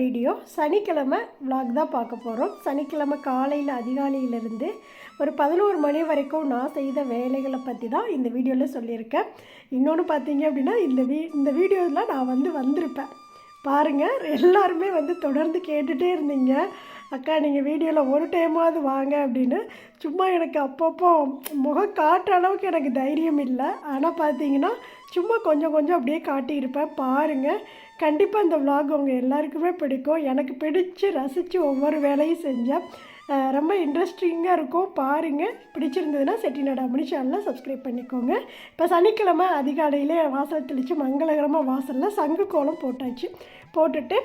Video சனிக்கிழமை vlog தான் பார்க்க போகிறோம் சனிக்கிழமை காலையில் அதிகாலையிலேருந்து ஒரு பதினோரு மணி வரைக்கும் நான் செய்த வேலைகளை பற்றி தான் இந்த வீடியோவில் சொல்லியிருக்கேன். இன்னொன்று பார்த்தீங்க அப்படின்னா இந்த வீ இந்த வீடியோவில் நான் வந்து வந்திருப்பேன். பாருங்கள் எல்லாருமே வந்து தொடர்ந்து கேட்டுகிட்டே இருந்தீங்க. அக்கா நீங்கள் வீடியோவில் ஒரு டைமாவது வாங்க அப்படின்னு சும்மா எனக்கு அப்பப்போ முகம் காட்டுற அளவுக்கு எனக்கு தைரியம் இல்லை. ஆனால் பார்த்தீங்கன்னா சும்மா கொஞ்சம் கொஞ்சம் அப்படியே காட்டியிருப்பேன். பாருங்கள் கண்டிப்பாக இந்த விலாக் உங்கள் எல்லாருக்குமே பிடிக்கும். எனக்கு பிடிச்சி ரசித்து ஒவ்வொரு வேலையும் செஞ்சேன் ரொம்ப இன்ட்ரெஸ்டிங்காக இருக்கும். பாருங்கள் பிடிச்சிருந்ததுன்னா செட்டிநாடு அம்மணி சேனலை சப்ஸ்கிரைப் பண்ணிக்கோங்க. இப்போ சனிக்கிழமை அதிகாலையிலே வாசல் தெளித்து மங்களகரமாக வாசலில் சங்கு கோலம் போட்டாச்சு. போட்டுட்டு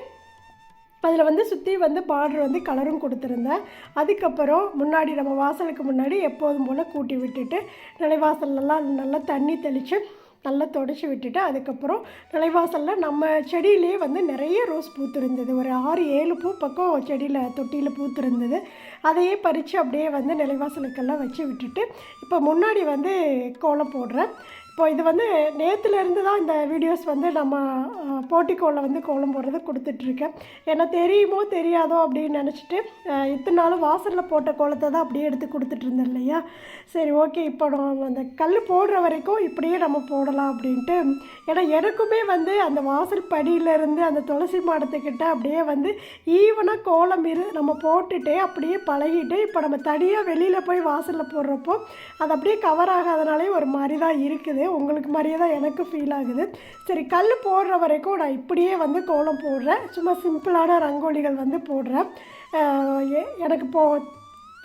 அதில் வந்து சுற்றி வந்து பார்டர் வந்து கலரும் கொடுத்துருந்தேன். அதுக்கப்புறம் முன்னாடி நம்ம வாசலுக்கு முன்னாடி எப்போதும் போல் கூட்டி விட்டுட்டு நிலைவாசல்லாம் நல்லா தண்ணி தெளித்து நல்லா தொடச்சி விட்டுட்டு அதுக்கப்புறம் நிலைவாசலில் நம்ம செடியிலே வந்து நிறைய ரோஸ் பூத்திருந்தது. ஒரு ஆறு ஏழு பூ பக்கம் செடியில் தொட்டியில் பூத்திருந்தது. அதையே பறித்து அப்படியே வந்து நிலைவாசலுக்கெல்லாம் வச்சு விட்டுட்டு இப்போ முன்னாடி வந்து கோலம் போடுறேன். இப்போ இது வந்து நேற்றுலேருந்து தான் இந்த வீடியோஸ் வந்து நம்ம போட்டிக்கோளில் வந்து கோலம் போடுறது கொடுத்துட்ருக்கேன். ஏன்னா தெரியுமோ தெரியாதோ அப்படின்னு நினச்சிட்டு இத்தனை நாளும் வாசலில் போட்ட கோலத்தை தான் அப்படியே எடுத்து கொடுத்துட்ருந்தேன் இல்லையா? சரி ஓகே இப்போ நம்ம அந்த கல் போடுற வரைக்கும் இப்படியே நம்ம போடலாம் அப்படின்ட்டு ஏன்னா எனக்குமே வந்து அந்த வாசல் படியிலேருந்து அந்த துளசி மாடத்துக்கிட்ட அப்படியே வந்து ஈவனாக கோலம் இரு நம்ம போட்டுட்டே அப்படியே பழகிட்டு இப்போ நம்ம தனியாக வெளியில் போய் வாசலில் போடுறப்போ அது அப்படியே கவர் ஆகாதனாலே ஒரு மாதிரி தான் இருக்குது. உங்களுக்கு மாதிரியே தான் எனக்கு ஃபீல் ஆகுது. சரி கல் போடுற வரைக்கும் நான் இப்படியே வந்து கோலம் போடுறேன். சும்மா சிம்பிளான ரங்கோலிகள் வந்து போடுறேன். எனக்கு போ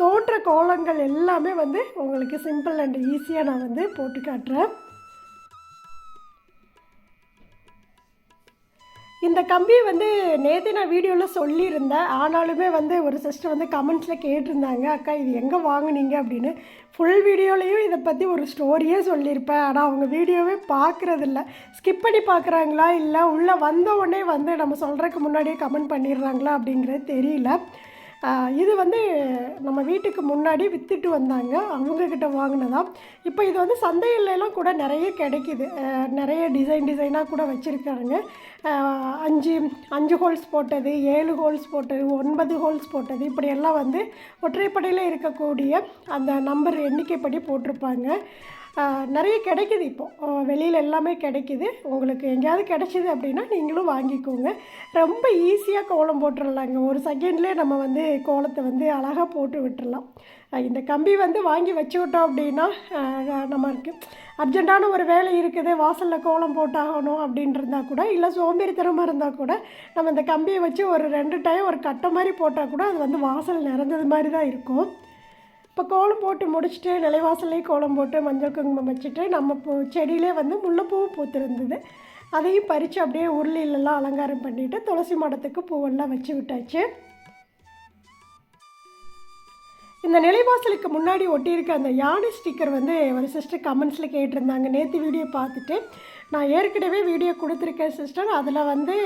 தோன்ற கோலங்கள் எல்லாமே வந்து உங்களுக்கு சிம்பிள் அண்ட் ஈஸியாக நான் வந்து போட்டு காட்டுறேன். இந்த கம்பி வந்து நேற்று நான் வீடியோவில் சொல்லியிருந்தேன். ஆனாலுமே வந்து ஒரு சிஸ்டர் வந்து கமெண்ட்ஸில் கேட்டிருந்தாங்க அக்கா இது எங்கே வாங்குனீங்க? அப்படின்னு. ஃபுல் வீடியோலையும் இதை பற்றி ஒரு ஸ்டோரியே சொல்லியிருப்பேன். ஆனால் அவங்க வீடியோவே பார்க்குறதில்ல ஸ்கிப் பண்ணி பார்க்குறாங்களா இல்லை உள்ளே வந்த உடனே வந்து நம்ம சொல்கிறதுக்கு முன்னாடியே கமெண்ட் பண்ணிடுறாங்களா அப்படிங்கிறது தெரியல. இது வந்து நம்ம வீட்டுக்கு முன்னாடி விற்றுட்டு வந்தாங்க. அவங்கக்கிட்ட வாங்கினதா இப்போ இது வந்து சந்தையிலலாம் கூட நிறைய கிடைக்கிது. நிறைய டிசைன் டிசைனாக கூட வச்சுருக்காங்க. அஞ்சு அஞ்சு ஹோல்ஸ் போட்டது ஏழு ஹோல்ஸ் போட்டது ஒன்பது ஹோல்ஸ் போட்டது இப்படியெல்லாம் வந்து ஒற்றைப்படையில் இருக்கக்கூடிய அந்த நம்பர் எண்ணிக்கைப்படி போட்டிருப்பாங்க. நிறைய கிடைக்குது இப்போது வெளியில் எல்லாமே கிடைக்குது. உங்களுக்கு எங்கேயாவது கிடைச்சிது அப்படின்னா நீங்களும் வாங்கிக்கோங்க. ரொம்ப ஈஸியாக கோலம் போட்டுடலாங்க ஒரு செகண்ட்லேயே நம்ம வந்து கோலத்தை வந்து அழகாக போட்டு விட்டுடலாம் இந்த கம்பி வந்து வாங்கி வச்சு விட்டோம் அப்படின்னா ஆஹ் நமக்கு அர்ஜென்ட்டான ஒரு வேலை இருக்குது. வாசலில் கோலம் போட்டாகணும் அப்படின்ட்டு இருந்தால் கூட இல்லை சோம்பேறித்தனமாக இருந்தால் கூட நம்ம இந்த கம்பியை வச்சு ஒரு ரெண்டு டைம் ஒரு கட்டை மாதிரி போட்டால் கூட அது வந்து வாசல் நிறைஞ்சது மாதிரி தான் இருக்கும். இப்போ கோலம் போட்டு முடிச்சுட்டு நிலைவாசல்லே கோலம் போட்டு மஞ்சள் குங்குமம் வச்சுட்டு நம்ம பூ செடியிலே வந்து முல்லைப்பூ பூத்திருந்தது. அதையும் பறித்து அப்படியே உருளிலெல்லாம் அலங்காரம் பண்ணிவிட்டு துளசி மாடத்துக்கு பூவெல்லாம் வச்சு விட்டாச்சு. இந்த நிலைவாசலுக்கு முன்னாடி ஒட்டியிருக்க அந்த யானை ஸ்டிக்கர் வந்து ஒரு சிஸ்டர் கமெண்ட்ஸில் கேட்டிருந்தாங்க. நேற்று வீடியோ பார்த்துட்டு நான் ஏற்கனவே வீடியோ கொடுத்துருக்கேன் சிஸ்டர். அதில் வந்து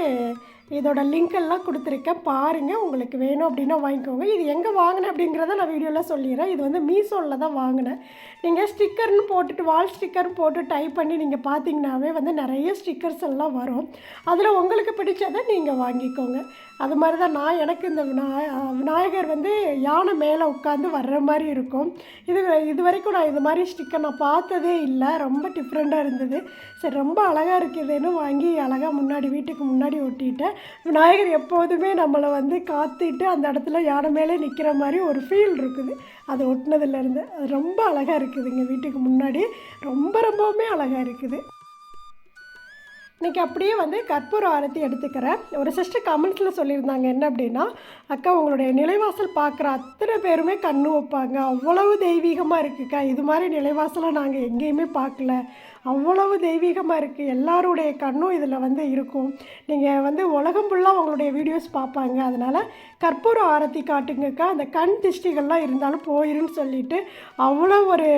இதோட லிங்க் எல்லாம் கொடுத்துருக்கேன். பாருங்கள் உங்களுக்கு வேணும் அப்படின்னா வாங்கிக்கோங்க. இது எங்கே வாங்கினேன் அப்படிங்கிறத நான் வீடியோவில் சொல்லிடுறேன். இது வந்து மீஷோவில் தான் வாங்கினேன். நீங்கள் ஸ்டிக்கர்னு போட்டுட்டு வால் ஸ்டிக்கர்னு போட்டு டைப் பண்ணி நீங்கள் பார்த்தீங்கன்னாவே வந்து நிறைய ஸ்டிக்கர்ஸ் எல்லாம் வரும். அதில் உங்களுக்கு பிடிச்சதை நீங்கள் வாங்கிக்கோங்க. அது மாதிரி தான் நான் எனக்கு இந்த விநாய விநாயகர் வந்து யானை மேலே உட்காந்து வர்ற மாதிரி இருக்கும். இது இது வரைக்கும் நான் இது மாதிரி ஸ்டிக்கர் நான் பார்த்ததே இல்லை. ரொம்ப டிஃப்ரெண்ட்டாக இருந்தது. சரி ரொம்ப அழகாக இருக்குதுன்னு வாங்கி அழகாக முன்னாடி வீட்டுக்கு முன்னாடி ஒட்டிட்டேன். விநாயகர் எப்போதுமே நம்மளை வந்து காத்துட்டு அந்த இடத்துல யானை மேலே நிற்கிற மாதிரி ஒரு ஃபீல் இருக்குது. அது ஒட்டினதுலேருந்து அது ரொம்ப அழகாக இருக்குதுங்க வீட்டுக்கு முன்னாடி. ரொம்ப ரொம்பவுமே அழகாக இருக்குது. இன்றைக்கி அப்படியே வந்து கற்பூர ஆரத்தி எடுத்துக்கிறேன். ஒரு சிஸ்டர் கமெண்ட்ஸில் சொல்லியிருந்தாங்க என்ன அப்படின்னா அக்கா உங்களுடைய நிலைவாசல் பார்க்குற அத்தனை பேருமே கண்ணு வைப்பாங்க. அவ்வளவு தெய்வீகமாக இருக்குக்கா. இது மாதிரி நிலைவாசலை நாங்கள் எங்கேயுமே பார்க்கல. அவ்வளவு தெய்வீகமாக இருக்குது எல்லாருடைய கண்ணும் இதில் வந்து இருக்கும். நீங்கள் வந்து உலகம் ஃபுல்லாக உங்களுடைய வீடியோஸ் பார்ப்பாங்க. அதனால் கற்பூர ஆரத்தி காட்டுங்கக்கா. அந்த கண் திஷ்டிகள்லாம் இருந்தாலும் போயிருன்னு சொல்லிட்டு அவ்வளோ ஒரு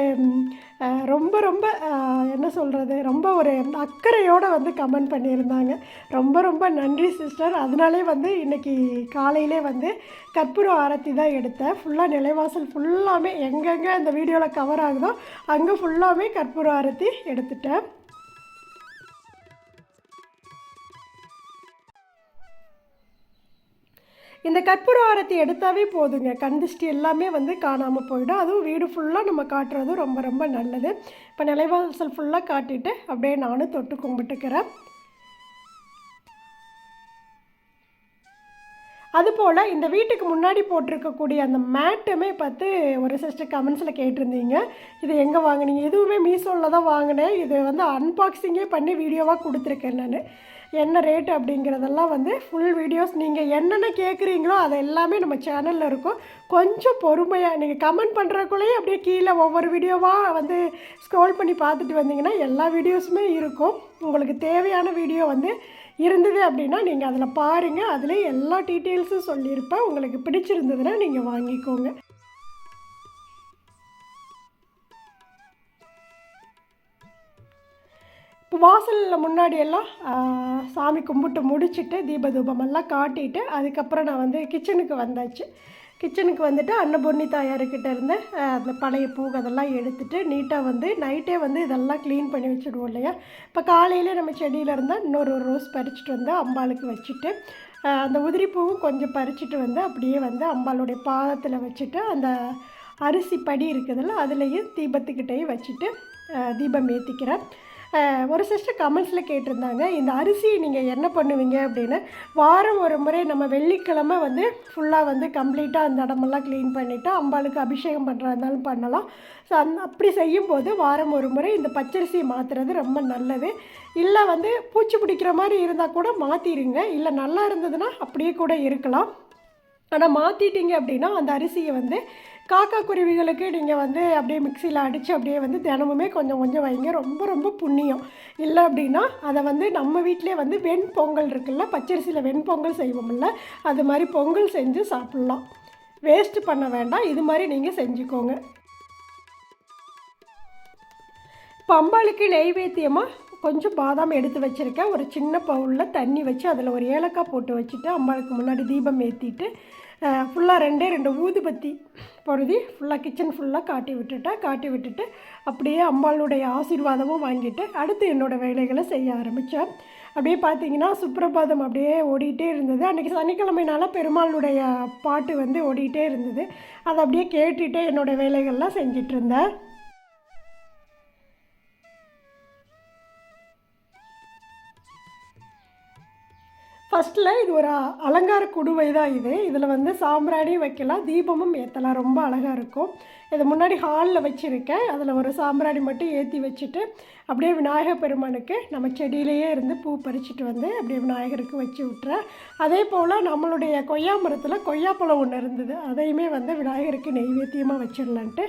ரொம்ப ரொம்ப என்ன சொல்கிறது ரொம்ப ஒரு அக்கறையோடு வந்து கமெண்ட் பண்ணியிருந்தாங்க. ரொம்ப ரொம்ப நன்றி சிஸ்டர் அதனாலே வந்து இன்றைக்கி காலையிலே வந்து கற்பூர ஆரத்தி தான் எடுத்தேன். ஃபுல்லாக நிலைவாசல் ஃபுல்லாமே எங்கெங்கே அந்த வீடியோவில் கவர் ஆகுதோ அங்கே ஃபுல்லாமே கற்பூர ஆரத்தி எடுத்துட்டேன். இந்த கற்பூர ஆரத்தி எடுத்தாவே போதுங்க. கண் எல்லாமே வந்து காணாமல் போயிடும். அதுவும் வீடு ஃபுல்லாக நம்ம காட்டுறது ரொம்ப ரொம்ப நல்லது. இப்போ நிலைவாசல் ஃபுல்லாக காட்டிட்டு அப்படியே நானும் தொட்டு கும்பிட்டுக்கிறேன். அதுபோல் இந்த வீட்டுக்கு முன்னாடி போட்டிருக்கக்கூடிய அந்த மேட்டுமே பார்த்து ஒரு சிஸ்டர் கமெண்ட்ஸில் கேட்டிருந்தீங்க. இது எங்கே வாங்குனீங்க? இதுவுமே மீஷோவில் தான் வாங்கினேன். இது வந்து அன்பாக்சிங்கே பண்ணி வீடியோவாக கொடுத்துருக்கேன் நான். என்ன ரேட் அப்படிங்கிறதெல்லாம் வந்து ஃபுல் வீடியோஸ் நீங்கள் என்னென்ன கேட்குறீங்களோ அது எல்லாமே நம்ம சேனலில் இருக்கும். கொஞ்சம் பொறுமையாக நீங்கள் கமெண்ட் பண்ணுறக்குள்ளேயே அப்படியே கீழே ஒவ்வொரு வீடியோவாக வந்து ஸ்க்ரோல் பண்ணி பார்த்துட்டு வந்தீங்கன்னா எல்லா வீடியோஸுமே இருக்கும். உங்களுக்கு தேவையான வீடியோ வந்து இருந்தது அப்படின்னா நீங்கள் அதில் பாருங்கள் அதில் எல்லா டீட்டெயில்ஸும் சொல்லியிருப்பேன். உங்களுக்கு பிடிச்சிருந்ததுன்னா நீங்கள் வாங்கிக்கோங்க. வாசலில் முன்னாடி எல்லாம் சாமி கும்பிட்டு முடிச்சுட்டு தீப தூபமெல்லாம் காட்டிட்டு அதுக்கப்புறம் நான் வந்து கிச்சனுக்கு வந்தாச்சு. கிச்சனுக்கு வந்துட்டு அன்னபூர்ணி தாயாருக்கிட்ட இருந்து அந்த பழைய பூ அதெல்லாம் எடுத்துட்டு நீட்டாக வந்து நைட்டே வந்து இதெல்லாம் க்ளீன் பண்ணி வச்சுடுவோம் இல்லையா? இப்போ காலையில் நம்ம செடியில் இருந்தால் இன்னொரு ஒரு ரோஸ் பறிச்சுட்டு வந்து அம்பாளுக்கு வச்சுட்டு அந்த உதிரி பூவும் கொஞ்சம் பறிச்சுட்டு வந்து அப்படியே வந்து அம்பாளுடைய பாதத்தில் வச்சுட்டு அந்த அரிசி படி இருக்குதுல்ல அதுலேயும் தீபத்துக்கிட்டேயும் வச்சுட்டு தீபம் ஏற்றிக்கிறேன் ஒரு சிஸ்டர் கமெண்ட்ஸில் கேட்டிருந்தாங்க இந்த அரிசியை நீங்கள் என்ன பண்ணுவீங்க? அப்படின்னு. வாரம் ஒரு முறை நம்ம வெள்ளிக்கிழமை வந்து ஃபுல்லாக வந்து கம்ப்ளீட்டாக அந்த இடமெல்லாம் க்ளீன் பண்ணிவிட்டு அம்பாளுக்கு அபிஷேகம் பண்ணுறா இருந்தாலும் பண்ணலாம். ஸோ அந் அப்படி செய்யும்போது வாரம் ஒரு முறை இந்த பச்சரிசியை மாற்றுறது ரொம்ப நல்லது. இல்லை வந்து பூச்சி பிடிக்கிற மாதிரி இருந்தால் கூட மாற்றிடுங்க இல்லை நல்லா இருந்ததுன்னா அப்படியே கூட இருக்கலாம். ஆனால் மாற்றிட்டீங்க அப்படின்னா அந்த அரிசியை வந்து காக்கா குருவிகளுக்கு நீங்கள் வந்து அப்படியே மிக்சியில் அடித்து அப்படியே வந்து தினமுமே கொஞ்சம் கொஞ்சம் வைங்க. ரொம்ப ரொம்ப புண்ணியம். இல்லை அப்படின்னா அதை வந்து நம்ம வீட்டிலே வந்து வெண்பொங்கல் இருக்குல்ல பச்சரிசியில் வெண்பொங்கல் செய்வோம்ல அது மாதிரி பொங்கல் செஞ்சு சாப்பிட்லாம். வேஸ்ட் பண்ண வேண்டாம். இது மாதிரி நீங்கள் செஞ்சுக்கோங்க. பம்பாளுக்கு நெய்வேத்தியமாக கொஞ்சம் பாதாம் எடுத்து வச்சுருக்கேன். ஒரு சின்ன பவுலில் தண்ணி வச்சு அதில் ஒரு ஏலக்காய் போட்டு வச்சுட்டு அம்பாளுக்கு முன்னாடி தீபம் ஏற்றிட்டு ஃபுல்லாக ரெண்டே ரெண்டு ஊதுபத்தி பொருதி ஃபுல்லாக கிச்சன் ஃபுல்லாக காட்டி விட்டுட்டேன் காட்டி விட்டுட்டு அப்படியே அம்பாளுடைய ஆசீர்வாதமும் வாங்கிட்டு அடுத்து என்னோடய வேலைகளை செய்ய ஆரம்பித்தேன் அப்படியே பார்த்தீங்கன்னா சுப்ரபாதம் அப்படியே ஓடிக்கிட்டே இருந்தது. அன்றைக்கி சனிக்கிழமைனால பெருமாளுடைய பாட்டு வந்து ஓடிக்கிட்டே இருந்தது. அதை அப்படியே கேட்டுகிட்டே என்னோடய வேலைகள்லாம் செஞ்சிட்ருந்தேன் ஃபஸ்ட்டில் இது ஒரு அலங்கார குடுவை தான் இது. இதில் வந்து சாம்பிராணியும் வைக்கலாம் தீபமும் ஏற்றலாம் ரொம்ப அழகாக இருக்கும். இது முன்னாடி ஹாலில் வச்சுருக்கேன். அதில் ஒரு சாம்பிராணி மட்டும் ஏற்றி வச்சுட்டு அப்படியே விநாயகர் பெருமானுக்கு நம்ம செடியிலேயே இருந்து பூ பறிச்சுட்டு வந்து அப்படியே விநாயகருக்கு வச்சு விட்டுறேன். அதே போல் நம்மளுடைய கொய்யா மரத்தில் கொய்யாப்பழம் ஒன்று இருந்தது. அதையுமே வந்து விநாயகருக்கு நெய்வேத்தியமாக வச்சிடலான்ட்டு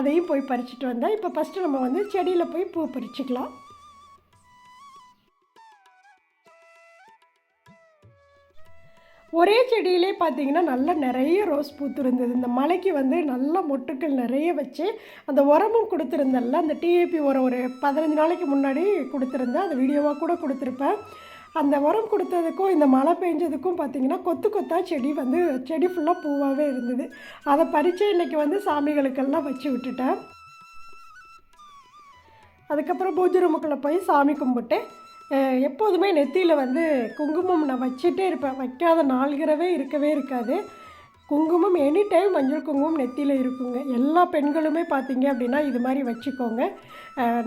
அதையும் போய் பறிச்சுட்டு வந்தேன். இப்போ ஃபஸ்ட்டு நம்ம வந்து செடியில் போய் பூ பறிச்சுக்கலாம். ஒரே செடியிலே பார்த்தீங்கன்னா நல்லா நிறைய ரோஸ் பூத்திருந்தது. இந்த மலைக்கு வந்து நல்ல மொட்டுக்கள் நிறைய வச்சு அந்த உரமும் கொடுத்துருந்தேன்ல அந்த டிஏபி உரம் ஒரு பதினஞ்சு நாளைக்கு முன்னாடி கொடுத்துருந்தேன். அந்த வீடியோவாக கூட கொடுத்துருப்பேன். அந்த உரம் கொடுத்ததுக்கும் இந்த மழை பெஞ்சதுக்கும் பார்த்தீங்கன்னா கொத்து கொத்தாக செடி வந்து செடி ஃபுல்லாக பூவாகவே இருந்தது. அதை பறித்து இன்றைக்கி வந்து சாமிகளுக்கெல்லாம் வச்சு விட்டுட்டேன். அதுக்கப்புறம் பூஜை ரூமுக்குள்ளே போய் சாமி கும்பிட்டு எப்போதுமே நெத்தியில் வந்து குங்குமம் நான் வச்சுட்டே இருப்பேன். வைக்காத நாள்கிறவே இருக்கவே இருக்காது. குங்குமம் எனி டைம் மஞ்சள் குங்குமம் நெத்தியில் இருக்குங்க. எல்லா பெண்களுமே பார்த்தீங்க அப்படின்னா இது மாதிரி வச்சுக்கோங்க.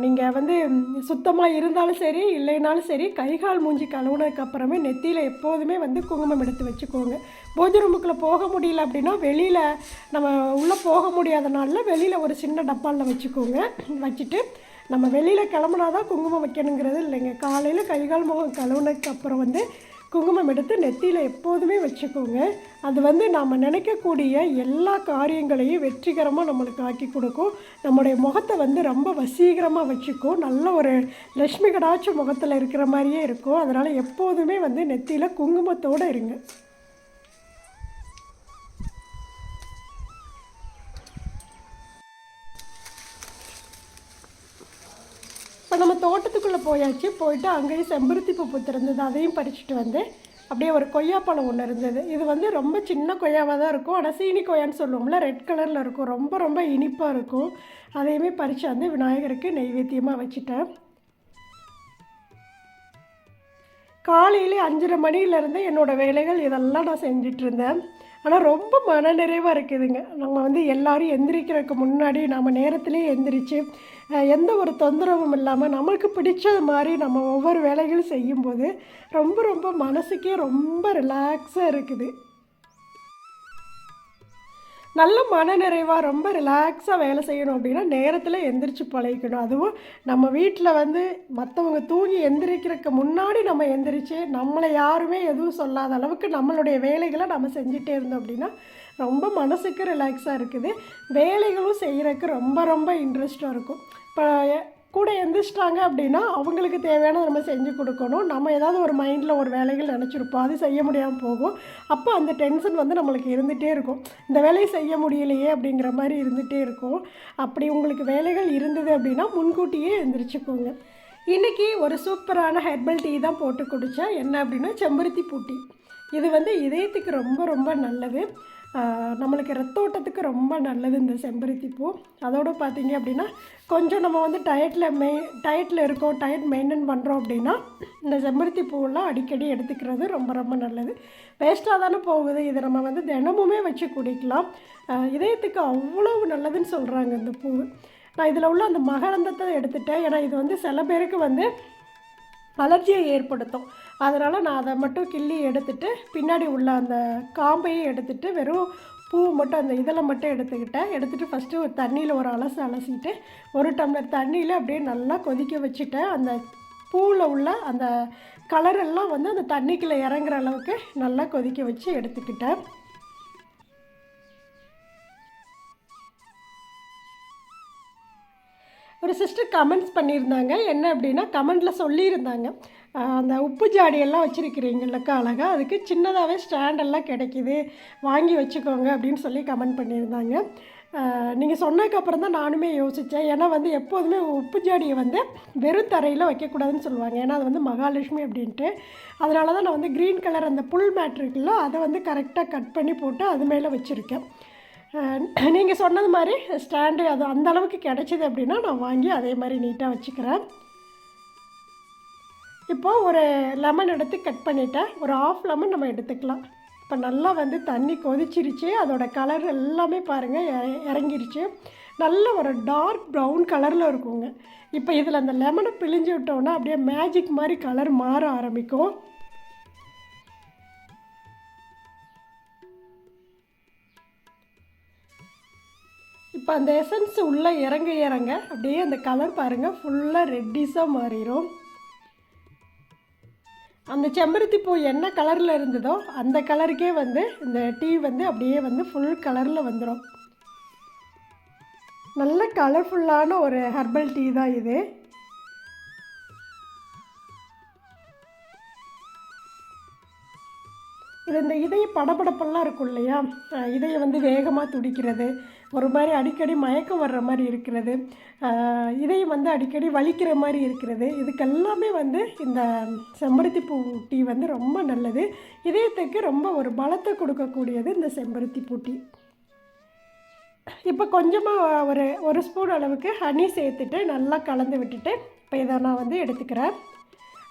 நீங்கள் வந்து சுத்தமாக இருந்தாலும் சரி இல்லைனாலும் சரி கை கால் மூஞ்சி கழுவுனதுக்கப்புறமே நெத்தியில் எப்போதுமே வந்து குங்குமம் எடுத்து வச்சுக்கோங்க. பூஜை ரூமுக்குள்ளே போக முடியல அப்படின்னா வெளியில் நம்ம உள்ளே போக முடியாத நாளில் வெளியில் ஒரு சின்ன டப்பாவில் வச்சுக்கோங்க. வச்சுட்டு நம்ம வெளியில் கிளம்புனா தான் குங்குமம் வைக்கணுங்கிறது இல்லைங்க. காலையில் கை கால் முகம் கழுவுனதுக்கப்புறம் வந்து குங்குமம் எடுத்து நெத்தியில் எப்போதுமே வச்சுக்கோங்க. அது வந்து நாம் நினைக்கக்கூடிய எல்லா காரியங்களையும் வெற்றிகரமாக நம்மளுக்கு ஆக்கி கொடுக்கும். நம்முடைய முகத்தை வந்து ரொம்ப வசீகரமாக வச்சுக்கும். நல்ல ஒரு லக்ஷ்மி கடாட்சி முகத்தில் இருக்கிற மாதிரியே இருக்கும். அதனால் எப்போதுமே வந்து நெத்தியில் குங்குமத்தோடு இருங்க. இப்போ நம்ம தோட்டத்துக்குள்ளே போயாச்சு போயிட்டு அங்கேயும் செம்பருத்தி பூ பூத்திருந்தது அதையும் பறிச்சுட்டு வந்து அப்படியே ஒரு கொய்யாப்பழம் ஒன்று இருந்தது. இது வந்து ரொம்ப சின்ன கொய்யாவாக தான் இருக்கும். ஆனால் சீனி கொய்யான்னு சொல்லுவோம்ல ரெட் கலரில் இருக்கும். ரொம்ப ரொம்ப இனிப்பாக இருக்கும். அதையுமே பறித்து வந்து விநாயகருக்கு நைவேத்தியமாக வச்சுட்டேன். காலையிலே அஞ்சரை மணியிலேருந்து என்னோடய வேலைகள் இதெல்லாம் நான் செஞ்சிட்ருந்தேன் ஆனால் ரொம்ப மனநிறைவாக இருக்குதுங்க. நம்ம வந்து எல்லோரும் எந்திரிக்கிறதுக்கு முன்னாடி நம்ம நேரத்திலே எந்திரிச்சு எந்த ஒரு தொந்தரவும் இல்லாமல் நமக்கு பிடிச்சது மாதிரி நம்ம ஒவ்வொரு வேலைகளும் செய்யும்போது ரொம்ப ரொம்ப மனசுக்கே ரொம்ப ரிலாக்ஸாக இருக்குது. நல்ல மனநிறைவாக ரொம்ப ரிலாக்ஸாக வேலை செய்யணும் அப்படின்னா நேரத்தில் எந்திரிச்சு பழகிக்கணும். அதுவும் நம்ம வீட்டில் வந்து மற்றவங்க தூங்கி எந்திரிக்கிறதுக்கு முன்னாடி நம்ம எந்திரிச்சு நம்மளை யாருமே எதுவும் சொல்லாத அளவுக்கு நம்மளுடைய வேலைகளை நம்ம செஞ்சுட்டே இருந்தோம் அப்படின்னா ரொம்ப மனசுக்கு ரிலாக்ஸாக இருக்குது. வேலைகளும் செய்கிறதுக்கு ரொம்ப ரொம்ப இன்ட்ரெஸ்ட்டாக இருக்கும். இப்போ கூட எந்திரிச்சிட்டாங்க அப்படின்னா அவங்களுக்கு தேவையான நம்ம செஞ்சு கொடுக்கணும். நம்ம ஏதாவது ஒரு மைண்டில் ஒரு வேலைகள் நினச்சிருப்போம். அது செய்ய முடியாமல் போகும். அப்போ அந்த டென்ஷன் வந்து நம்மளுக்கு இருந்துகிட்டே இருக்கும். இந்த வேலையை செய்ய முடியலையே அப்படிங்கிற மாதிரி இருந்துகிட்டே இருக்கும். அப்படி உங்களுக்கு வேலைகள் இருந்தது அப்படின்னா முன்கூட்டியே எந்திரிச்சுக்கோங்க. இன்றைக்கி ஒரு சூப்பரான ஹெர்பல் டீ தான் போட்டு குடித்தேன் என்ன அப்படின்னா செம்பருத்தி பூட்டி. இது வந்து இதயத்துக்கு ரொம்ப ரொம்ப நல்லது. நம்மளுக்கு ரத்த ஓட்டத்துக்கு ரொம்ப நல்லது இந்த செம்பருத்தி பூ. அதோடு பார்த்தீங்க அப்படின்னா கொஞ்சம் நம்ம வந்து டயட்டில் மெய் டயட்டில் இருக்கோம் டயட் மெயின்டைன் பண்ணுறோம் அப்படின்னா இந்த செம்பருத்தி பூவெல்லாம் அடிக்கடி எடுத்துக்கிறது ரொம்ப ரொம்ப நல்லது. வேஸ்ட்டாக தானே போகுது. இதை நம்ம வந்து தினமுமே வச்சு குடிக்கலாம். இதயத்துக்கு அவ்வளவு நல்லதுன்னு சொல்கிறாங்க இந்த பூ. நான் இதில் உள்ள அந்த மகரந்தத்தை எடுத்துட்டேன். ஏன்னா இது வந்து சில பேருக்கு வந்து அலர்ஜியை ஏற்படுத்தும். அதனால் நான் அதை மட்டும் கிள்ளி எடுத்துட்டு பின்னாடி உள்ள அந்த காம்பையும் எடுத்துட்டு வெறும் பூ மட்டும் அந்த இதில் மட்டும் எடுத்துக்கிட்டேன். எடுத்துகிட்டு ஃபஸ்ட்டு ஒரு தண்ணியில் ஒரு அலசு அலசிட்டு ஒரு டம்ளர் தண்ணியில் அப்படியே நல்லா கொதிக்க வச்சுட்டேன். அந்த பூவில் உள்ள அந்த கலரெல்லாம் வந்து அந்த தண்ணிக்குள்ளே இறங்குற அளவுக்கு நல்லா கொதிக்க வச்சு எடுத்துக்கிட்டேன். ஒரு சிஸ்டர் கமெண்ட்ஸ் பண்ணியிருந்தாங்க. என்ன அப்படின்னா கமெண்டில் சொல்லியிருந்தாங்க. அந்த உப்பு ஜாடியெல்லாம் வச்சுருக்கிறீங்களக்கா அழகா? அதுக்கு சின்னதாகவே ஸ்டாண்டெல்லாம் கிடைக்கிது. வாங்கி வச்சுக்கோங்க அப்படின்னு சொல்லி கமெண்ட் பண்ணியிருந்தாங்க. நீங்கள் சொன்னதுக்கப்புறம் தான் நானுமே யோசித்தேன் ஏன்னா வந்து எப்போதுமே உப்பு ஜாடியை வந்து வெறும் தரையில் வைக்கக்கூடாதுன்னு சொல்லுவாங்க. ஏன்னா அது வந்து மகாலட்சுமி அப்படின்ட்டு. அதனால தான் நான் வந்து க்ரீன் கலர் அந்த புல் மேட் இருக்குல்ல அதை வந்து கரெக்டாக கட் பண்ணி போட்டு அது மேலே வச்சுருக்கேன். நீங்கள் சொன்னது மாதிரி ஸ்டாண்டு அது அந்த அளவுக்கு கிடைச்சிது அப்படின்னா நான் வாங்கி அதே மாதிரி நீட்டாக வச்சுக்கிறேன். இப்போது ஒரு லெமன் எடுத்து கட் பண்ணிட்டேன் ஒரு ஆஃப் லெமன் நம்ம எடுத்துக்கலாம். இப்போ நல்லா வந்து தண்ணி கொதிச்சிருச்சு அதோட கலர் எல்லாமே பாருங்கள் இறங்கிருச்சு. நல்ல ஒரு டார்க் ப்ரௌன் கலரில் இருக்குங்க. இப்போ இதில் அந்த லெமனை பிழிஞ்சு விட்டோன்னா அப்படியே மேஜிக் மாதிரி கலர் மாற ஆரம்பிக்கும். இப்போ அந்த எசன்ஸ் உள்ளே இறங்க இறங்க அப்படியே அந்த கலர் பாருங்கள் ஃபுல்லாக ரெட்டிஸாக மாறிடும் அந்த செம்பருத்தி பூ என்ன கலரில் இருந்ததோ அந்த கலருக்கே வந்து இந்த டீ வந்து அப்படியே வந்து ஃபுல் கலரில் வந்துடும் நல்ல கலர்ஃபுல்லான ஒரு ஹெர்பல் டீ தான் இது. இது இந்த இதய படபடப்பெல்லாம் இருக்கும் இல்லையா? இதயம் வந்து வேகமாக துடிக்கிறது ஒரு மாதிரி அடிக்கடி மயக்கம் வர்ற மாதிரி இருக்கிறது இதயம் வந்து அடிக்கடி வலிக்கிற மாதிரி இருக்கிறது. இதுக்கெல்லாமே வந்து இந்த செம்பருத்தி பூ டீ வந்து ரொம்ப நல்லது. இதயத்துக்கு ரொம்ப ஒரு பலத்தை கொடுக்கக்கூடியது இந்த செம்பருத்தி பூ டீ. இப்போ கொஞ்சமாக ஒரு ஒரு ஸ்பூன் அளவுக்கு ஹனி சேர்த்துட்டு நல்லா கலந்து விட்டுட்டு இப்போ இதை நான் வந்து எடுத்துக்கிறேன்.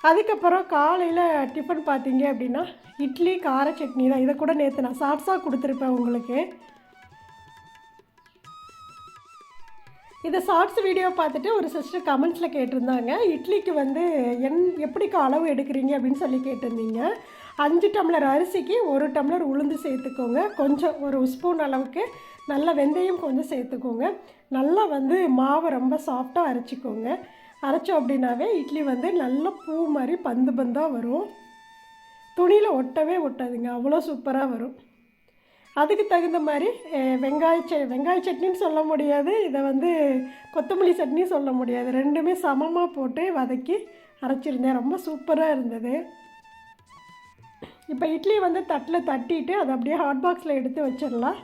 அதுக்கப்புறம் காலையில் டிஃபன் பார்த்தீங்க அப்படின்னா இட்லி கார சட்னி தான். இதை கூட நேற்று நான் ஷார்ட்ஸாக கொடுத்துருப்பேன் உங்களுக்கு. இதை ஷார்ட்ஸ் வீடியோ பார்த்துட்டு ஒரு சிஸ்டர் கமெண்ட்ஸில் கேட்டிருந்தாங்க. இட்லிக்கு வந்து என் எப்படிக்கா அளவு எடுக்கிறீங்க அப்படின்னு சொல்லி கேட்டிருந்தீங்க. அஞ்சு டம்ளர் அரிசிக்கு ஒரு டம்ளர் உளுந்து சேர்த்துக்கோங்க. கொஞ்சம் ஒரு ஸ்பூன் அளவுக்கு நல்ல வெந்தயம் கொஞ்சம் சேர்த்துக்கோங்க. நல்லா வந்து மாவை ரொம்ப சாஃப்டாக அரைச்சிக்கோங்க. அரைச்சோம் அப்படின்னாவே இட்லி வந்து நல்ல பூ மாதிரி பந்து பந்தாக வரும். துணியில் ஒட்டவே ஒட்டாதுங்க அவ்வளோ சூப்பராக வரும். அதுக்கு தகுந்த மாதிரி வெங்காய ச வெங்காய சட்னின்னு சொல்ல முடியாது இதை வந்து கொத்தமல்லி சட்னி சொல்ல முடியாது. ரெண்டுமே சமமாக போட்டு வதக்கி அரைச்சிருந்தேன். ரொம்ப சூப்பராக இருந்தது. இப்போ இட்லி வந்து தட்டில் தட்டிட்டு அதை அப்படியே ஹாட் பாக்ஸில் எடுத்து வச்சிடலாம்.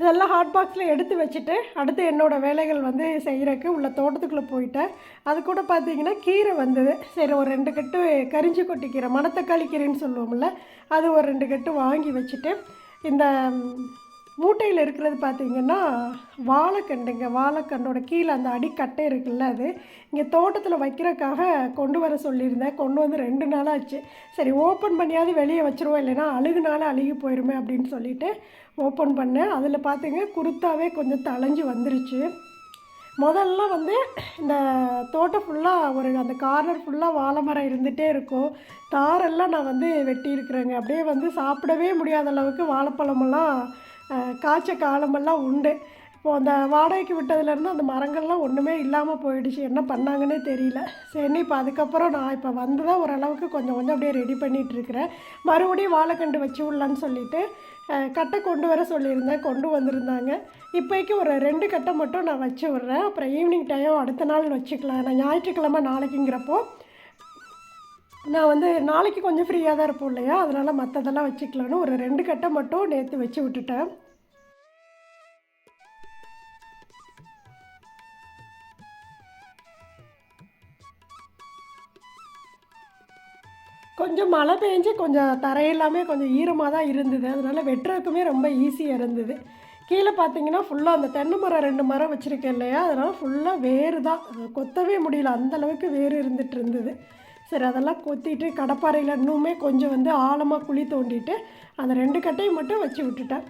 இதெல்லாம் ஹாட் பாக்ஸில் எடுத்து வச்சுட்டு அடுத்து என்னோடய வேலைகள் வந்து செய்கிறக்கு உள்ள தோட்டத்துக்குள்ளே போயிட்டேன். அது கூட பார்த்தீங்கன்னா கீரை வந்தது. சரி ஒரு ரெண்டு கட்டு கரிஞ்சி கொட்டி கீரை மணத்தக்காளி கீரைன்னு சொல்லுவோம்ல அது ஒரு ரெண்டு கட்டு வாங்கி வச்சுட்டு இந்த மூட்டையில் இருக்கிறது பார்த்தீங்கன்னா வாழைக்கண்டுங்க. வாழைக்கண்டோட கீழே அந்த அடிக்கட்டை இருக்குல்ல அது. இங்கே தோட்டத்தில் வைக்கிறதுக்காக கொண்டு வர சொல்லியிருந்தேன். கொண்டு வந்து ரெண்டு நாளாச்சு சரி ஓப்பன் பண்ணியாவது வெளியே வச்சுருவோம். இல்லைன்னா அழுகுனால அழுகி போயிடுமே அப்படின்னு சொல்லிவிட்டு ஓப்பன் பண்ணேன் அதில் பார்த்தீங்க குருத்தாவே கொஞ்சம் தளைஞ்சு வந்துருச்சு. முதல்ல வந்து இந்த தோட்டம் ஃபுல்லாக ஒரு அந்த கார்னர் ஃபுல்லாக வாழை மரம் இருந்துகிட்டே இருக்கும். தாரெல்லாம் நான் வந்து வெட்டியிருக்கிறேங்க. அப்படியே வந்து சாப்பிடவே முடியாத அளவுக்கு வாழைப்பழமெல்லாம் காய்ச்ச காலமெல்லாம் உண்டு. இப்போது அந்த வாடகைக்கு விட்டதுலேருந்து அந்த மரங்கள்லாம் ஒன்றுமே இல்லாமல் போயிடுச்சு. என்ன பண்ணாங்கன்னே தெரியல. சரி இப்போ அதுக்கப்புறம் நான் இப்போ வந்து தான் ஓரளவுக்கு கொஞ்சம் கொஞ்சம் அப்படியே ரெடி பண்ணிகிட்ருக்கிறேன் மறுபடியும் வாழைக்கண்டு வச்சு விடலான்னு சொல்லிவிட்டு கட்டை கொண்டு வர சொல்லியிருந்தேன் கொண்டு வந்திருந்தாங்க. இப்போக்கி ஒரு ரெண்டு கட்டை மட்டும் நான் வச்சு விட்றேன். அப்புறம் ஈவினிங் டைம் அடுத்த நாள் வச்சுக்கலாம். நான் ஞாயிற்றுக்கிழமை நாளைக்குங்கிறப்போ நான் வந்து நாளைக்கு கொஞ்சம் ஃப்ரீயாக தான் இருப்போம் இல்லையா? அதனால் மற்றதெல்லாம் வச்சுக்கலான்னு ஒரு ரெண்டு கட்டை மட்டும் நேற்று வச்சு விட்டுட்டேன். கொஞ்சம் மழை பெஞ்சு கொஞ்சம் தரையெல்லாமே கொஞ்சம் ஈரமாக தான் இருந்தது. அதனால் வெட்டுறதுக்குமே ரொம்ப ஈஸியாக இருந்தது. கீழே பார்த்தீங்கன்னா ஃபுல்லாக அந்த தென்னை மரம் ரெண்டு மரம் வச்சுருக்கேன் இல்லையா? அதனால் ஃபுல்லாக வேறு தான். கொத்தவே முடியல. அந்த அளவுக்கு வேறு இருந்துகிட்டு இருந்தது. சரி அதெல்லாம் கொத்திட்டு கடப்பாறையில் இன்னுமே கொஞ்சம் வந்து ஆழமாக குழி தோண்டிட்டு அந்த ரெண்டு கட்டையும் மட்டும் வச்சு விட்டுட்டேன்.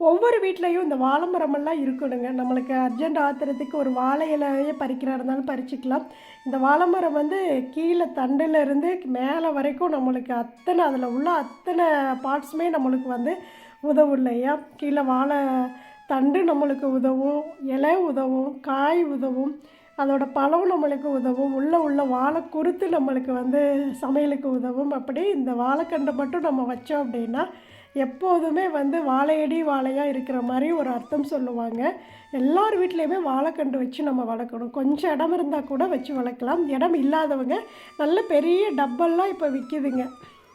ஒவ்வொரு வீட்லேயும் இந்த வாழை மரமெல்லாம் இருக்கணுங்க. நம்மளுக்கு அர்ஜென்ட் ஆத்திரத்துக்கு ஒரு வாழை இலையே பறிக்கிறா இருந்தாலும் பறிச்சுக்கலாம். இந்த வாழை மரம் வந்து கீழே தண்டிலிருந்து மேலே வரைக்கும் நம்மளுக்கு அத்தனை அதில் உள்ள அத்தனை பார்ட்ஸுமே நம்மளுக்கு வந்து உதவும் இல்லையா? கீழே வாழை தண்டு நம்மளுக்கு உதவும் இலை உதவும் காய் உதவும் அதோடய பழம் நம்மளுக்கு உதவும் உள்ளே உள்ள வாழை குருத்து நம்மளுக்கு வந்து சமையலுக்கு உதவும். அப்படி இந்த வாழைக்கண்டை மட்டும் நம்ம வச்சோம் அப்படின்னா எப்போதுமே வந்து வாழையடி வாழையாக இருக்கிற மாதிரி ஒரு அர்த்தம் சொல்லுவாங்க. எல்லார் வீட்லேயுமே வாழைக்கண்டு வச்சு நம்ம வளர்க்கணும். கொஞ்சம் இடம் இருந்தால் கூட வச்சு வளர்க்கலாம். இடம் இல்லாதவங்க நல்ல பெரிய டப்பெல்லாம் இப்போ விற்கிதுங்க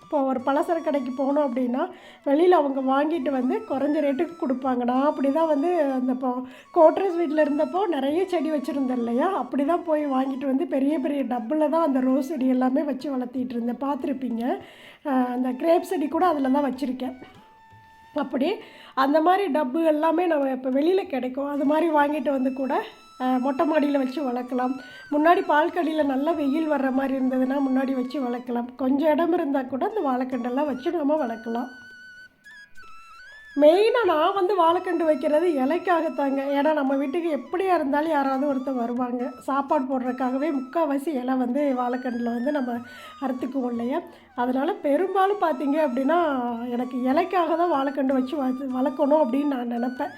இப்போ ஒரு பலசர கடைக்கு போனோம் அப்படின்னா வெளியில் அவங்க வாங்கிட்டு வந்து குறைஞ்ச ரேட்டுக்கு கொடுப்பாங்க. நான் அப்படி தான் வந்து அந்த இப்போ கோட்ரஸ் வீட்டில் இருந்தப்போ நிறைய செடி வச்சுருந்தேன் இல்லையா? அப்படி தான் போய் வாங்கிட்டு வந்து பெரிய பெரிய டப்பில் தான் அந்த ரோஸ் செடி எல்லாமே வச்சு வளர்த்திட்டு இருந்தேன். பார்த்துருப்பீங்க. அந்த கிரேப் செடி கூட அதில் தான் வச்சுருக்கேன். அப்படி அந்த மாதிரி டப்பு எல்லாமே நம்ம இப்போ வெளியில் கிடைக்கும். அது மாதிரி வாங்கிட்டு வந்து கூட மொட்டை மாடியில் வச்சு வளர்க்கலாம். முன்னாடி பால்கடியில் நல்லா வெயில் வர்ற மாதிரி இருந்ததுன்னா முன்னாடி வச்சு வளர்க்கலாம். கொஞ்சம் இடம் இருந்தால் கூட அந்த வாழைக்கண்டெல்லாம் வச்சு நம்ம வளர்க்கலாம். மெயினாக நான் வந்து வாழைக்கண்டு வைக்கிறது இலைக்காகத்தாங்க. ஏன்னா நம்ம வீட்டுக்கு எப்படியா இருந்தாலும் யாராவது ஒருத்தர் வருவாங்க. சாப்பாடு போடுறதுக்காகவே முக்கால்வாசி இலை வந்து வாழைக்கண்டில் வந்து நம்ம அறுத்துக்குவோம் இல்லையா? அதனால் பெரும்பாலும் பார்த்தீங்க அப்படின்னா எனக்கு இலைக்காக தான் வாழைக்கண்டு வச்சு வளர்க்கணும் அப்படின்னு நான் நினப்பேன்.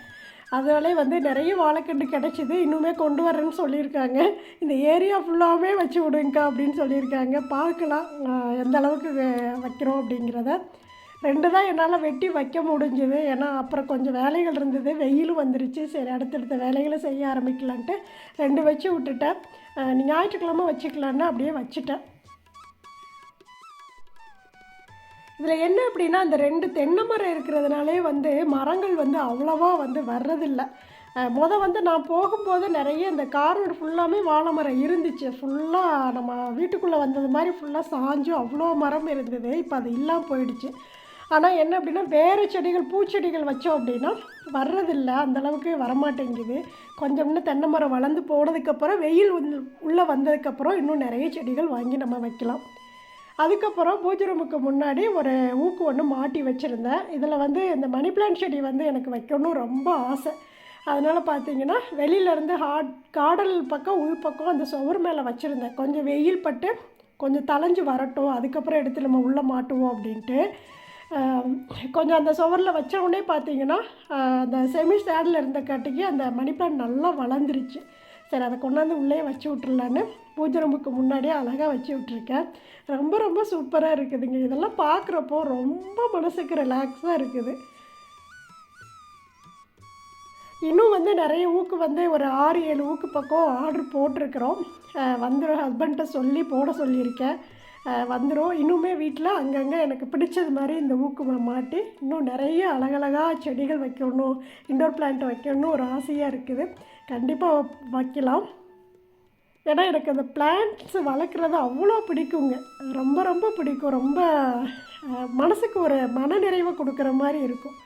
அதனாலே வந்து நிறைய வாழைக்கண்டு கிடச்சிது. இன்னுமே கொண்டு வரேன்னு சொல்லியிருக்காங்க. இந்த ஏரியா ஃபுல்லாகவே வச்சு விடுங்கக்கா அப்படின்னு சொல்லியிருக்காங்க. பார்க்கலாம் எந்த அளவுக்கு வைக்கிறோம் அப்படிங்கிறத. ரெண்டு தான் என்னால் வெட்டி வைக்க முடிஞ்சுது. ஏன்னா அப்புறம் கொஞ்சம் வேலைகள் இருந்தது. வெயிலும் வந்துருச்சு. சரி அடுத்தடுத்த வேலைகளை செய்ய ஆரம்பிக்கலான்ட்டு ரெண்டு வச்சு விட்டுட்டேன். நீ ஞாயிற்றுக்கிழமை வச்சுக்கலான்னு அப்படியே வச்சுட்டேன். இதில் என்ன அப்படின்னா அந்த ரெண்டு தென்னை மரம் இருக்கிறதுனாலே வந்து மரங்கள் வந்து அவ்வளோவா வந்து வர்றதில்லை. மொதல் வந்து நான் போகும்போது நிறைய இந்த கார்னர் ஃபுல்லாமே வாழை மரம் இருந்துச்சு. ஃபுல்லாக நம்ம வீட்டுக்குள்ளே வந்தது மாதிரி ஃபுல்லாக சாஞ்சும் அவ்வளோ மரம் இருந்தது. இப்போ அது இல்லாமல் போயிடுச்சு. ஆனால் என்ன அப்படின்னா வேறு செடிகள் பூச்செடிகள் வச்சோம் அப்படின்னா வர்றதில்ல. அந்தளவுக்கு வரமாட்டேங்குது. கொஞ்சம் இன்னும் தென்னை மரம் வளர்ந்து போனதுக்கப்புறம் வெயில் உள்ளே வந்ததுக்கப்புறம் இன்னும் நிறைய செடிகள் வாங்கி நம்ம வைக்கலாம். அதுக்கப்புறம் பூஜை ரூமுக்கு முன்னாடி ஒரு ஊக்கு ஒன்று மாட்டி வச்சுருந்தேன். இதில் வந்து இந்த மணி பிளான்ட் செடி வந்து எனக்கு வைக்கணும் ரொம்ப ஆசை. அதனால் பார்த்தீங்கன்னா வெளியிலேருந்து ஹாட் காடல் பக்கம் உள் பக்கம் அந்த சுவர் மேலே வச்சுருந்தேன். கொஞ்சம் வெயில் பட்டு கொஞ்சம் தளைஞ்சு வரட்டும். அதுக்கப்புறம் எடுத்து நம்ம உள்ளே மாட்டுவோம் அப்படின்ட்டு. கொஞ்சம் அந்த சுவரில் வச்ச உடனே பார்த்தீங்கன்னா அந்த செமி சேடில் இருந்த காட்டிக்கு அந்த மணி பிளான்ட் நல்லா வளர்ந்துருச்சு. சரி அதை கொண்டாந்து உள்ளே வச்சு விட்ருலான்னு பூஜை ரூமுக்கு முன்னாடியே அழகாக வச்சு விட்ருக்கேன் ரொம்ப ரொம்ப சூப்பராக இருக்குதுங்க. இதெல்லாம் பார்க்குறப்போ ரொம்ப மனசுக்கு ரிலாக்ஸாக இருக்குது. இன்னும் வந்து நிறைய ஊக்கு வந்து ஒரு ஆறு ஏழு ஊக்கு பக்கம் ஆர்டர் போட்டிருக்கிறோம். வந்துடும் ஹஸ்பண்ட்டை சொல்லி போட சொல்லியிருக்கேன். வந்துடும் இன்னுமே வீட்டில் அங்கங்கே எனக்கு பிடிச்சது மாதிரி இந்த ஊக்கு மாட்டி இன்னும் நிறைய அழகழகாக செடிகள் வைக்கணும் இண்டோர் பிளான்ட் வைக்கணும்னு ஒரு ஆசையாக இருக்குது. கண்டிப்பாக வைக்கலாம். ஏன்னா எனக்கு அந்த பிளான்ட்ஸ் வளர்க்குறது அவ்வளோ பிடிக்குங்க. ரொம்ப ரொம்ப பிடிக்கும். ரொம்ப மனசுக்கு ஒரு மனநிறைவை கொடுக்குற மாதிரி இருக்கும்.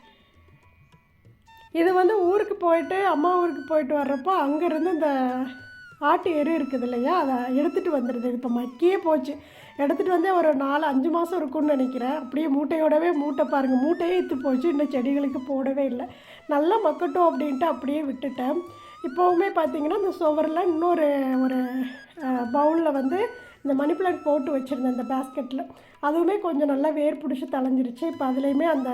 இது வந்து ஊருக்கு போயிட்டு அம்மா ஊருக்கு போயிட்டு வர்றப்போ அங்கேருந்து இந்த ஆட்டு எரு இருக்குது இல்லையா அதை எடுத்துகிட்டு வந்துடுது. இப்போ மக்கியே போச்சு. எடுத்துகிட்டு வந்து ஒரு நாலு அஞ்சு மாதம் இருக்கும்னு நினைக்கிறேன். அப்படியே மூட்டையோடவே மூட்டை பாருங்கள் மூட்டையே இத்து போச்சு. இன்னும் செடிகளுக்கு போடவே இல்லை. நல்லா மக்கட்டும் அப்படின்ட்டு அப்படியே விட்டுட்டேன். இப்போவுமே பார்த்தீங்கன்னா இந்த சுவரில் இன்னொரு ஒரு பவுலில் வந்து இந்த மணி பிளான்ட் போட்டு வச்சுருந்தேன் இந்த பேஸ்கெட்டில் அதுவுமே கொஞ்சம் நல்லா வேர் பிடிச்சி தலைஞ்சிருச்சு இப்போ அதுலேயுமே அந்த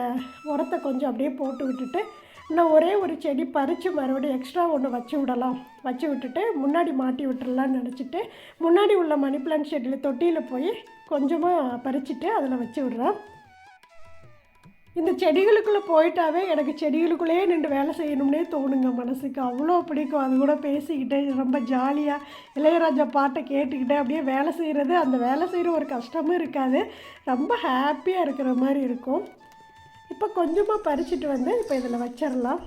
உரத்தை கொஞ்சம் அப்படியே போட்டு விட்டுட்டு இன்னும் ஒரே ஒரு செடி பறித்து மறுபடியும் எக்ஸ்ட்ரா ஒன்று வச்சு விடலாம். வச்சு விட்டுட்டு முன்னாடி மாட்டி விட்டுறலாம்னு நினச்சிட்டு முன்னாடி உள்ள மணி பிளான்ட் செடியில் தொட்டியில் போய் கொஞ்சமாக பறிச்சுட்டு அதில் வச்சு விட்றேன். இந்த செடிகளுக்குள்ளே போயிட்டாவே எனக்கு செடிகளுக்குள்ளேயே நின்று வேலை செய்யணும்னே தோணுங்க மனசுக்கு. அவ்வளோ பிடிக்கும். அது கூட பேசிக்கிட்டு ரொம்ப ஜாலியாக இளையராஜா பாட்டை கேட்டுக்கிட்டு அப்படியே வேலை செய்கிறது அந்த வேலை செய்கிற ஒரு கஷ்டமும் இருக்காது. ரொம்ப ஹாப்பியாக இருக்கிற மாதிரி இருக்கும். இப்போ கொஞ்சமாக பறிச்சுட்டு வந்து இப்போ இதில் வச்சிடலாம்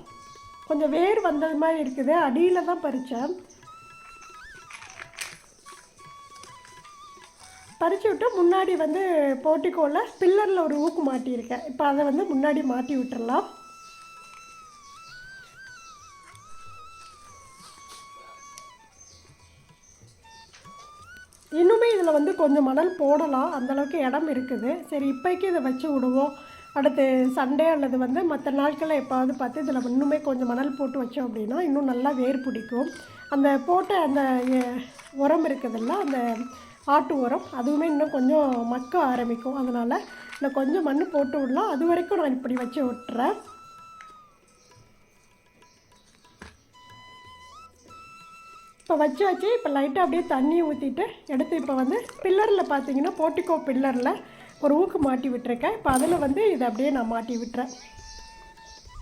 கொஞ்சம் வேர் வந்தது மாதிரி இருக்குது. அடியில் தான் பறித்தேன் பறித்து விட்டு முன்னாடி வந்து போட்டிக்கோவில் பில்லரில் ஒரு ஊக்கு மாட்டியிருக்கேன். இப்போ அதை வந்து முன்னாடி மாட்டி விட்டுறலாம். இன்னுமே இதில் வந்து கொஞ்சம் மணல் போடலாம். அந்தளவுக்கு இடம் இருக்குது. சரி இப்போக்கி இதை வச்சு விடுவோம். அடுத்து சண்டே அல்லது வந்து மற்ற நாட்களில் எப்பாவது பார்த்து இதில் இன்னுமே கொஞ்சம் மணல் போட்டு வச்சோம் அப்படின்னா இன்னும் நல்லா வேர் பிடிக்கும். அந்த போட்ட அந்த உரம் இருக்குதுல்ல அந்த ஆட்டு உரம் அதுவுமே இன்னும் கொஞ்சம் மக்க ஆரம்பிக்கும். அதனால் இந்த கொஞ்சம் மண் போட்டு விடலாம். அது வரைக்கும் நான் இப்படி வச்சு விட்டுறேன் இப்போ வச்சு வச்சு இப்போ லைட்டாக அப்படியே தண்ணி ஊற்றிட்டு எடுத்து இப்போ வந்து பில்லரில் பார்த்தீங்கன்னா போட்டிக்கோ பில்லரில் ஒரு ஊக்கு மாட்டி விட்டுருக்கேன். இப்போ அதில் வந்து இதை அப்படியே நான் மாட்டி விட்டுறேன்.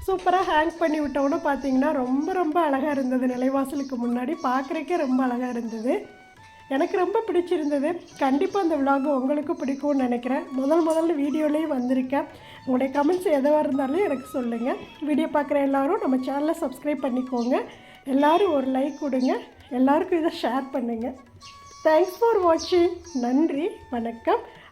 சூப்பராக ஹேங் பண்ணி விட்டவுடனே பார்த்தீங்கன்னா ரொம்ப ரொம்ப அழகாக இருந்தது நிலைவாசலுக்கு முன்னாடி. பார்க்குறக்கே ரொம்ப அழகாக இருந்தது. எனக்கு ரொம்ப பிடிச்சிருந்தது. கண்டிப்பாக அந்த விலாகு உங்களுக்கு பிடிக்கும்னு நினைக்கிறேன். முதல் முதல்ல வீடியோலேயும் வந்திருக்கேன். உங்களுடைய கமெண்ட்ஸ் எதுவாக இருந்தாலும் எனக்கு சொல்லுங்கள் வீடியோ பார்க்குற எல்லாரும் நம்ம சேனலை சப்ஸ்கிரைப் பண்ணிக்கோங்க. எல்லோரும் ஒரு லைக் கொடுங்க. எல்லாருக்கும் இதை ஷேர் பண்ணுங்கள் தேங்க்ஸ் ஃபார் வாட்சிங் நன்றி. வணக்கம்.